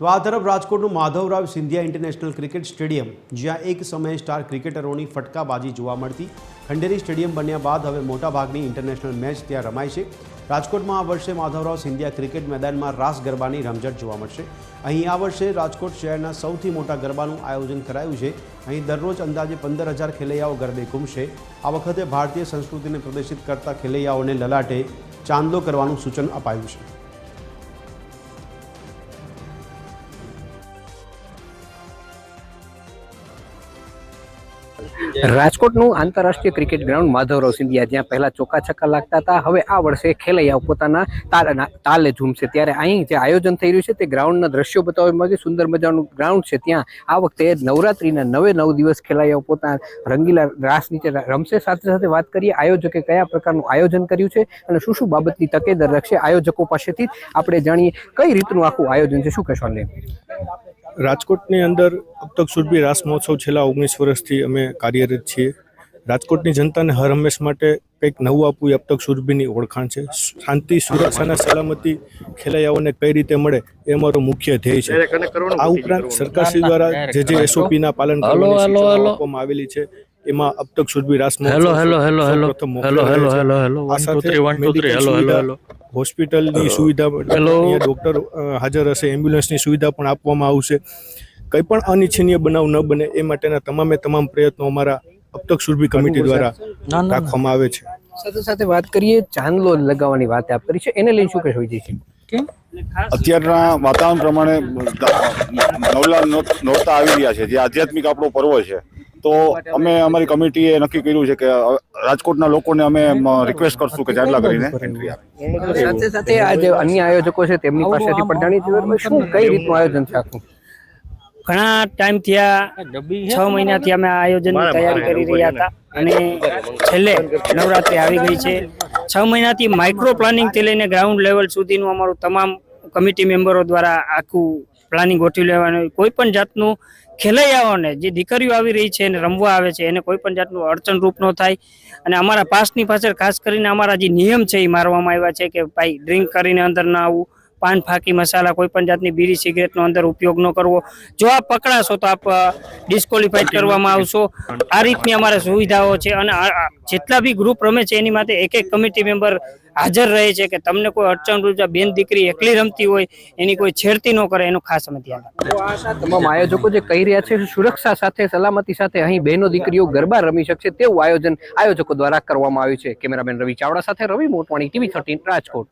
તો આ તરફ રાજકોટનું Madhavrao Scindia international cricket stadium, જ્યાં એક સમયે સ્ટાર ક્રિકેટરોની ફટકાબાજી જોવા મળતી. ખંડેરી સ્ટેડિયમ બન્યા બાદ હવે મોટાભાગની ઇન્ટરનેશનલ મેચ ત્યાં રમાય છે. રાજકોટમાં આ વર્ષે માધવરાવ સિંધિયા ક્રિકેટ મેદાનમાં રાસ ગરબાની રમઝટ જોવા મળશે. અહીં આ વર્ષે રાજકોટ શહેરના સૌથી મોટા ગરબાનું આયોજન કરાયું છે. અહીં દરરોજ અંદાજે પંદર હજાર ખેલૈયાઓ ગરબે ઘૂમશે. આ વખતે ભારતીય સંસ્કૃતિને પ્રદર્શિત કરતા ખેલૈયાઓને લલાટે ચાંદલો કરવાનું સૂચન અપાયું છે. રાજકોટનું આંતરરાષ્ટ્રીય ક્રિકેટ ગ્રાઉન્ડ માધવરાવ સિંધિયા જ્યાં પહેલા ચોકા છક્કા લાગતા હતા, હવે આ વર્ષે ખેલૈયાઓ પોતાના તાલ- ઝૂમશે. ત્યારે અહીં જે આયોજન થઈ રહ્યું છે તે ગ્રાઉન્ડના દ્રશ્યો બતાવવા માંગે સુંદર મજાનું ગ્રાઉન્ડ છે. ત્યાં આ વખતે નવરાત્રીના નવે નવ દિવસ ખેલૈયાઓ પોતાના રંગીલા રાસ નીચે રમશે. સાથે સાથે વાત કરીએ આયોજકે કયા પ્રકારનું આયોજન કર્યું છે અને શું શું બાબતની તકેદાર રાખશે આયોજકો પાસેથી આપણે જાણીએ કઈ રીતનું આખું આયોજન છે. શું કહેશો રાજકોટની અંદર તક સુરભી રાસ મહોત્સવ છેલ્લા ઓગણીસ વર્ષથી અમે કાર્યરત છીએ. રાજકોટની જનતાને હર હંમેશ માટે કંઈક નવું આપવું એ અબ સુરભીની ઓળખાણ છે. શાંતિ સુરક્ષા સલામતી ખેલૈયાઓને કઈ રીતે મળે એ અમારો મુખ્ય ધ્યેય છે. આ ઉપરાંત સરકારશ્રી દ્વારા જે જે એસઓપીના પાલન કરવાની આપવામાં આવેલી છે એમાં અબ Surabhi Raas hello hello hello hello hello hello hello hello આ સાથે હેલો હેલો હેલો હોસ્પિટલની સુવિધા હેલો. ડોક્ટર હાજર હશે એમ્બ્યુલન્સની સુવિધા પણ આપવામાં આવશે. કંઈ પણ અનિચ્છનીય બનાવ ન બને એ માટેના તમામે તમામ પ્રયત્નો અમારા અબતક સુરભી કમિટી દ્વારા. રાખવામાં આવે છે. સાથે સાથે વાત કરીએ ચાંદલો લગાવવાની વાત આપ કરી છે. એને લઈને શું કહેશો છે અત્યારના વાતાવરણ પ્રમાણે નવલા નોર- નોરતા આવી રહ્યા છે. જે આધ્યાત્મિક આપણો પર્વ છે. તો અમે અમારી કમિટીએ નક્કી કર્યું છે કે રાજકોટના લોકોને અમે રિક્વેસ્ટ કરશું કે ચાંદલા કરીને સાથે સાથે આ જે અન્ય આયોજકો છે તેમની પાસેથી પણ જાણીએ શું કઈ રીતનું આયોજન છે આખું? ઘણા ટાઈમ થયા છ મહિનાથી અમે આ આયોજનની તૈયારી કરી રહ્યા હતા અને છેલ્લે નવરાત્રી આવી ગઈ છે. છ મહિનાથી માઇક્રો પ્લાનિંગથી લઈને ગ્રાઉન્ડ લેવલ સુધીનું અમારું તમામ કમિટી મેમ્બરો દ્વારા આખું પ્લાનિંગ ગોઠવી લેવાનું. કોઈ પણ જાતનું ખેલૈયાઓને જે દીકરીઓ આવી રહી છે અને રમવા આવે છે એને કોઈ પણ જાતનું અડચણરૂપ ન થાય. અને અમારા પાસની પાછળ ખાસ કરીને અમારા જે નિયમ છે એ મારવામાં આવ્યા છે કે ભાઈ ડ્રિંક કરીને અંદર ના આવવું પાન ફાકી મસાલા કોઈ પણ જાતની બીડી સિગરેટનો અંદર ઉપયોગ ન કરવો. જો આપ પકડાશો તો આપ ડિસ્કોલિફાઈડ કરવામાં આવશો. આ રીતની અમારે સુવિધાઓ છે અને જેટલા બી ગ્રુપ રમે છે એની માટે એક એક કમિટી મેમ્બર હાજર રહે છે કે તમને કોઈ અડચણ રૂજા બેન દીકરી એકલી રમતી હોય એની કોઈ છેડતી ન કરે એનું ખાસ અમે ધ્યાન તમામ આયોજકો જે કહી રહ્યા છે સુરક્ષા સાથે સલામતી સાથે અહીં બહેનો દીકરીઓ ગરબા રમી શકશે તેવું આયોજન આયોજકો દ્વારા કરવામાં આવ્યું છે. કેમેરામેન રવિ ચાવડા સાથે રવિ મોટવાણી ટીવી થર્ટીન રાજકોટ.